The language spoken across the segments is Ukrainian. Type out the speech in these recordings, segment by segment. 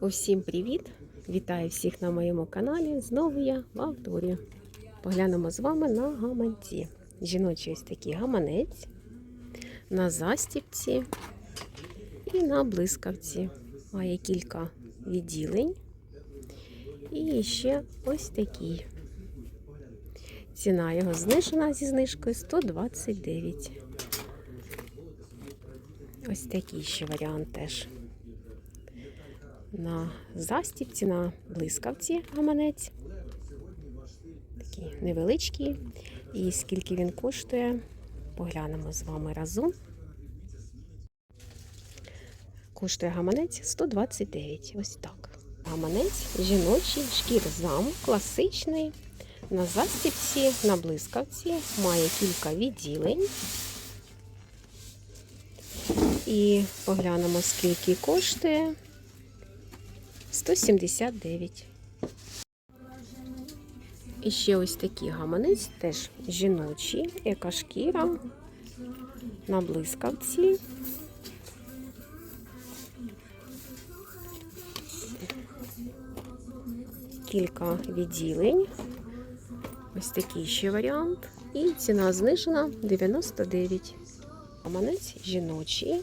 Усім привіт! Вітаю всіх на моєму каналі. Знову я в авторі. Поглянемо з вами на гаманці. Жіночий ось такий гаманець, на застіпці і на блискавці. Має кілька відділень. І ще ось такий. Ціна його знижена зі знижкою 129. Ось такий ще варіант теж на застіпці, на блискавці гаманець. Такий невеличкий. І скільки він коштує, поглянемо з вами разом. Коштує гаманець 129. Ось так. Гаманець жіночий, шкірзам, класичний. На застіпці, на блискавці має кілька відділень. І поглянемо, скільки коштує. 179. І ще ось такий гаманець, теж жіночий, яка шкіра на блискавці. Кілька відділень. Ось такий ще варіант. І ціна знижена 99. Гаманець жіночий,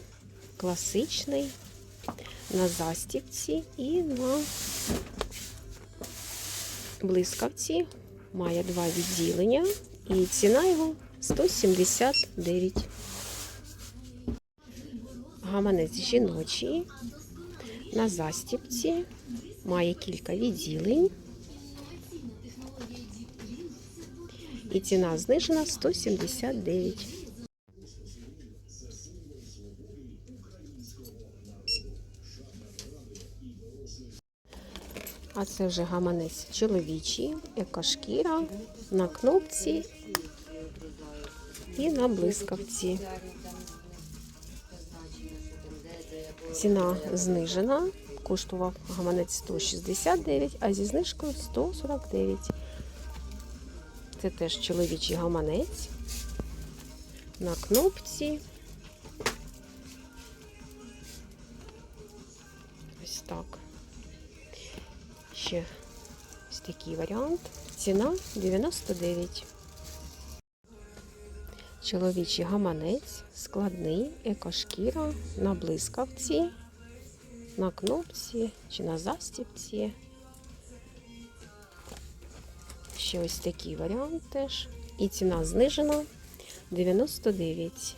класичний на застіпці і на блискавці. Має два відділення і ціна його 179. Гаманець жіночий. На застіпці має кілька відділень. І ціна знижена 179. А це вже гаманець чоловічий, яка шкіра на кнопці і на блискавці. Ціна знижена. Коштував гаманець 169, а зі знижкою 149. Це теж чоловічий гаманець на кнопці. Ось так. Ще ось такий варіант. Ціна 99. Чоловічий гаманець, складний, екошкіра на блискавці, на кнопці чи на застіпці. Ще ось такий варіант теж. І ціна знижена 99.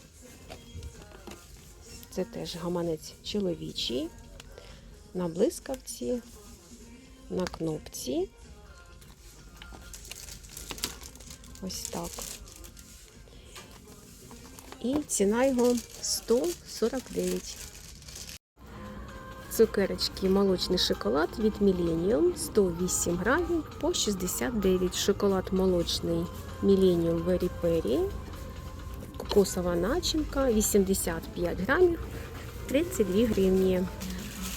Це теж гаманець чоловічий на блискавці на кнопці. Ось так. І ціна його 149. Цукерочки молочний шоколад від Millennium 108 грамів по 69. Шоколад молочний Millennium Very Perry. Кокосова начинка 85 грамів 32 гривні.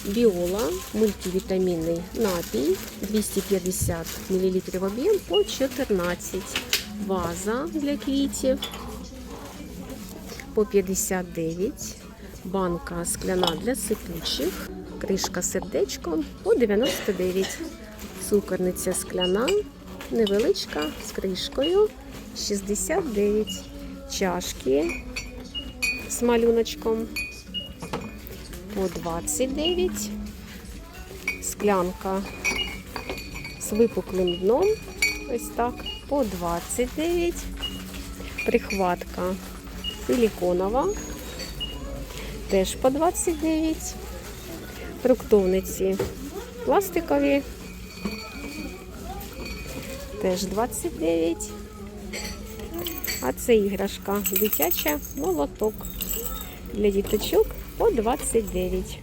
Біола, мультивітамінний напій 250 мл об'єм по 14. Ваза для квітів по 59. Банка скляна для сипучих. Кришка сердечком по 99. Цукорниця скляна, невеличка з кришкою 69. Чашки з малюночком по 29. Склянка з випуклим дном. Ось так, по 29. Прихватка силіконова. Теж по 29. Фруктовниці пластикові. Теж 29. А це іграшка дитяча молоток для діточок по 29.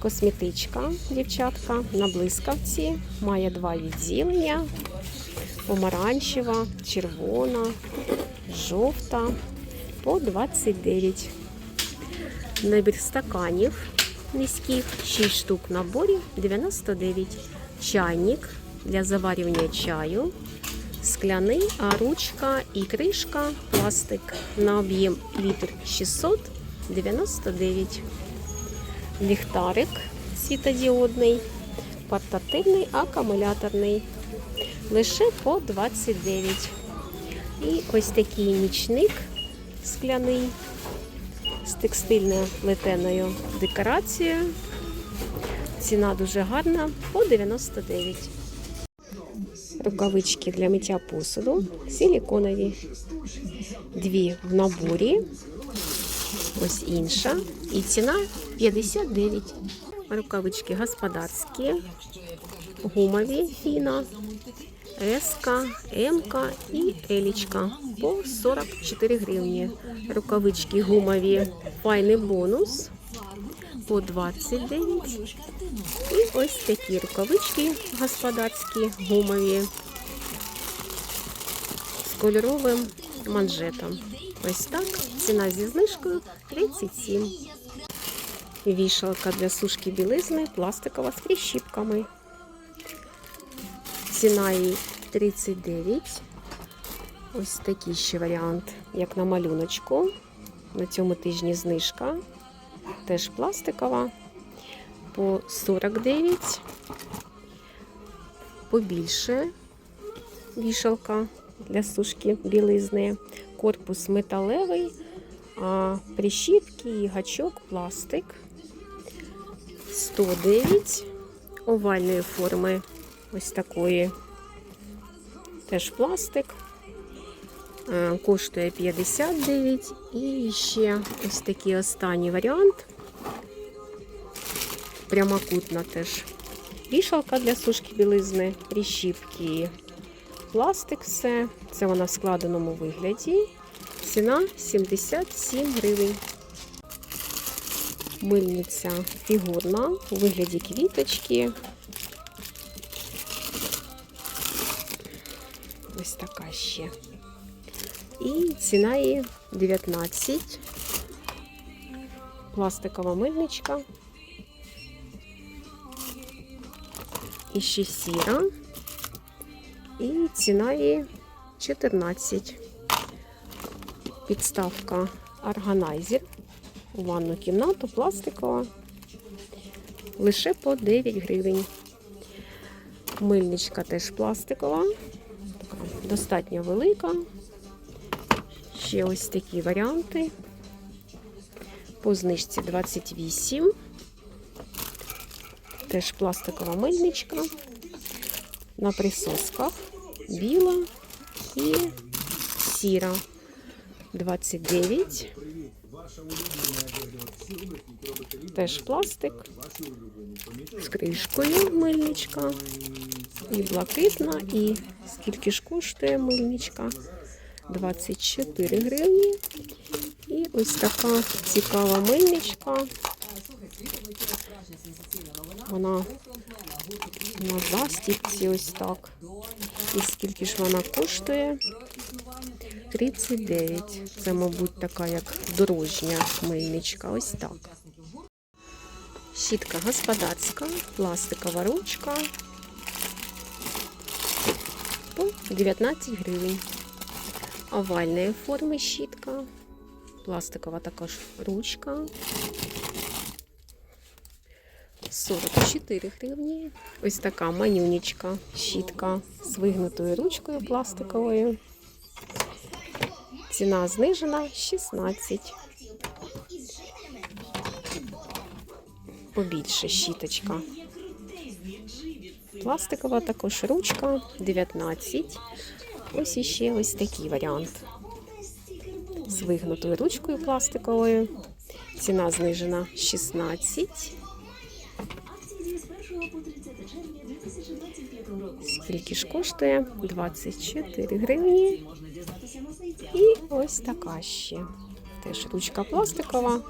Косметичка, дівчатка, на блискавці. Має два відділення. Помаранчева, червона, жовта по 29. Набір стаканів низьких, 6 штук в наборі 99. Чайник для заварювання чаю скляний, а ручка і кришка пластик на об'єм літр 699. ліхтарик світодіодний, портативний, акумуляторний. Лише по 29. І ось такий нічник скляний з текстильною летеною декорацією. Ціна дуже гарна по 99. Рукавички для миття посуду силіконові. Дві в наборі. Ось інша. І ціна 59. Рукавички господарські, гумові фіна, Емка і Елічка по 44 гривні. Рукавички гумові, файний бонус по 29. І ось такі рукавички господарські, гумові з кольоровим манжетом. Ось так. Ціна зі знижкою 37. Вішалка для сушки білизни пластикова з прищіпками. Ціна її 39. Ось такий ще варіант, як на малюночку. На цьому тижні знижка. Теж пластикова. По 49. Побільше вішалка для сушки білизни. Корпус металевий, а прищіпки і гачок пластик. 109 овальної форми. Ось такої. Теж пластик. Е, Коштує 59. І ще ось такий останній варіант. Прямокутна теж. Вішалка для сушки білизни, прищіпки, пластик все. Це вона в складеному вигляді. Ціна 77 гривень. Мильниця фігурна у вигляді квіточки. Ось така ще. І ціна її 19. Пластикова мильничка. І ще сіра. І ціна її 14. Підставка органайзер у ванну кімнату пластикова. Лише по 9 гривень. Мильничка теж пластикова. Така достатньо велика. Ще ось такі варіанти. По знижці 28. Теж пластикова мильничка. На присосках біла і сіра. 29. Теж пластик. З кришкою мильничка. І блакитна, і скільки ж коштує мильничка? 24 гривні. І ось така цікава мильничка. Вона на застіпці ось так. І скільки ж вона коштує? 39. Це, мабуть, така як дорожня мильничка. Ось так. Щітка господарська, пластикова ручка. По 19 гривень. Овальної форми щітка. Пластикова також ручка. 44 гривні. Ось така манюнічка, щітка з вигнутою ручкою пластиковою. Ціна знижена 16. Побільше щіточка. Пластикова також ручка 19. Ось іще ось такий варіант. З вигнутою ручкою пластиковою. Ціна знижена 16. Скільки ж коштує? 24 гривні. І ось така ще. Теж ручка пластикова.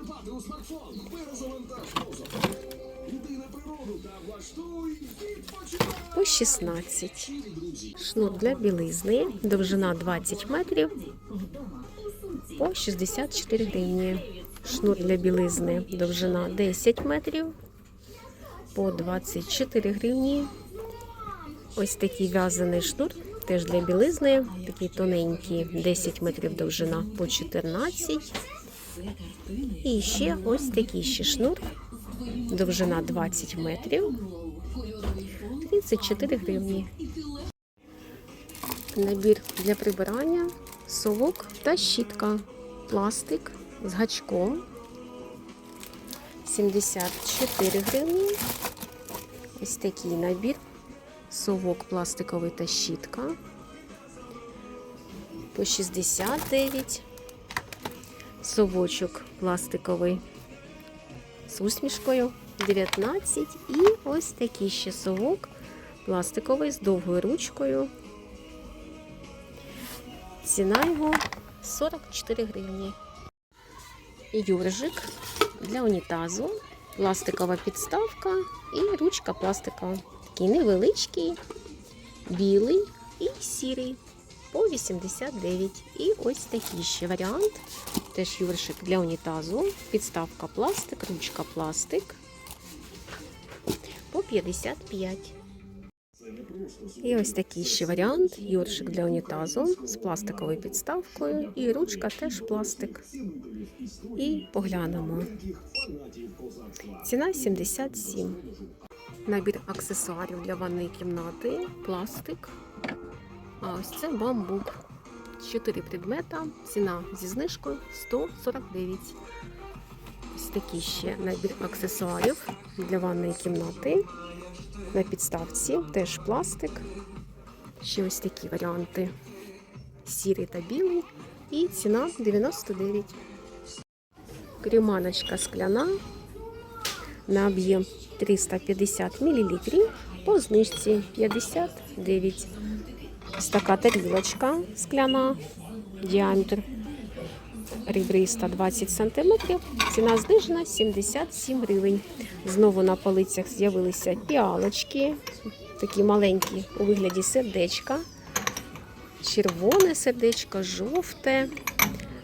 По 16. Шнур для білизни. Довжина 20 метрів. По 64 гривні. Шнур для білизни. Довжина 10 метрів. По 24 гривні. Ось такий в'язаний шнур. Теж для білизни. Такий тоненький, 10 метрів довжина по 14. І ще ось такий ще шнур довжина 20 метрів, 34 гривні. Набір для прибирання, совок та щітка, пластик з гачком. 74 гривні. Ось такий набір, совок пластиковий та щітка. По 69, совочок пластиковий з усмішкою 19 і ось такий ще совок пластиковий з довгою ручкою. Ціна його 44 гривні. Юржик для унітазу, пластикова підставка і ручка пластикова. Такий невеличкий, білий і сірий по 89. І ось такий ще варіант. Теж юршик для унітазу, підставка пластик, ручка пластик по 55. І ось такий ще варіант. Юршик для унітазу з пластиковою підставкою. І ручка теж пластик. І поглянемо. Ціна 77. Набір аксесуарів для ванної кімнати, пластик. А ось це бамбук. Чотири предмета. Ціна зі знижкою 149. Ось такий ще набір аксесуарів для ванної кімнати. На підставці теж пластик. Ще ось такі варіанти: сірий та білий. І ціна 99. Кріманочка скляна на об'єм 350 мл по знижці 59. Ось така тарілочка скляна, діаметр ребриста 20 см, ціна знижена 77 гривень. Знову на полицях з'явилися піалочки, такі маленькі у вигляді сердечка, червоне сердечко, жовте,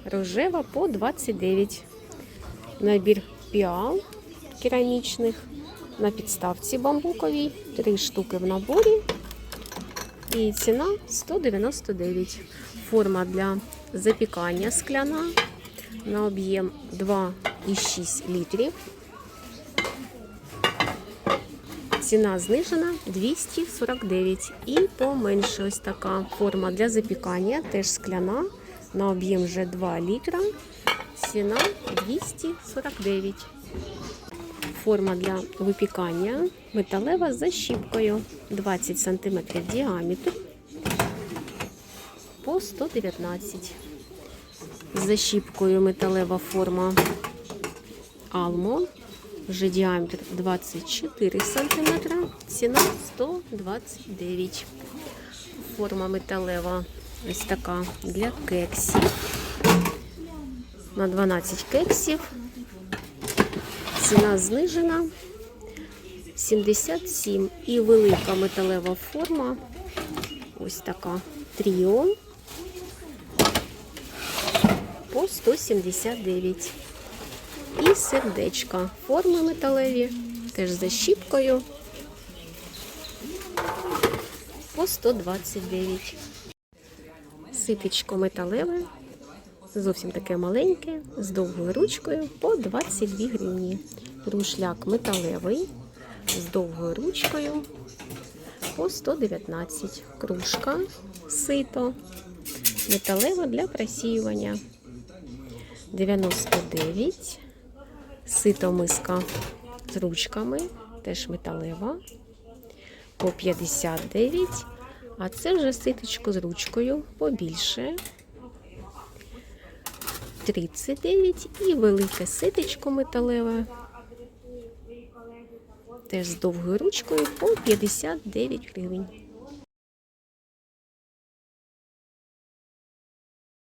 рожева по 29. Набір піал керамічних на підставці бамбуковій, три штуки в наборі. І ціна 199. Форма для запікання скляна на об'єм 2,6 літрів. Ціна знижена 249. І поменше ось така форма для запікання, теж скляна, на об'єм вже 2 літра. Ціна 249. Форма для випікання металева з защіпкою 20 см діаметр по 119 з защіпкою металева форма Almo, вже діаметр 24 см, ціна 129. Форма металева ось така для кексів. На 12 кексів. Ціна знижена 77 і велика металева форма. Ось така тріо по 179. І сердечка. Форми металеві, теж за щіпкою по 129. Ситечко металеве, зовсім таке маленьке, з довгою ручкою по 22 гривні. Рушляк металевий з довгою ручкою по 119. Кружка, сито, металева для просіювання. 99. Сито миска з ручками, теж металева. По 59. А це вже ситочко з ручкою побільше. 39 і велике ситечко металеве. Теж з довгою ручкою по 59 гривень.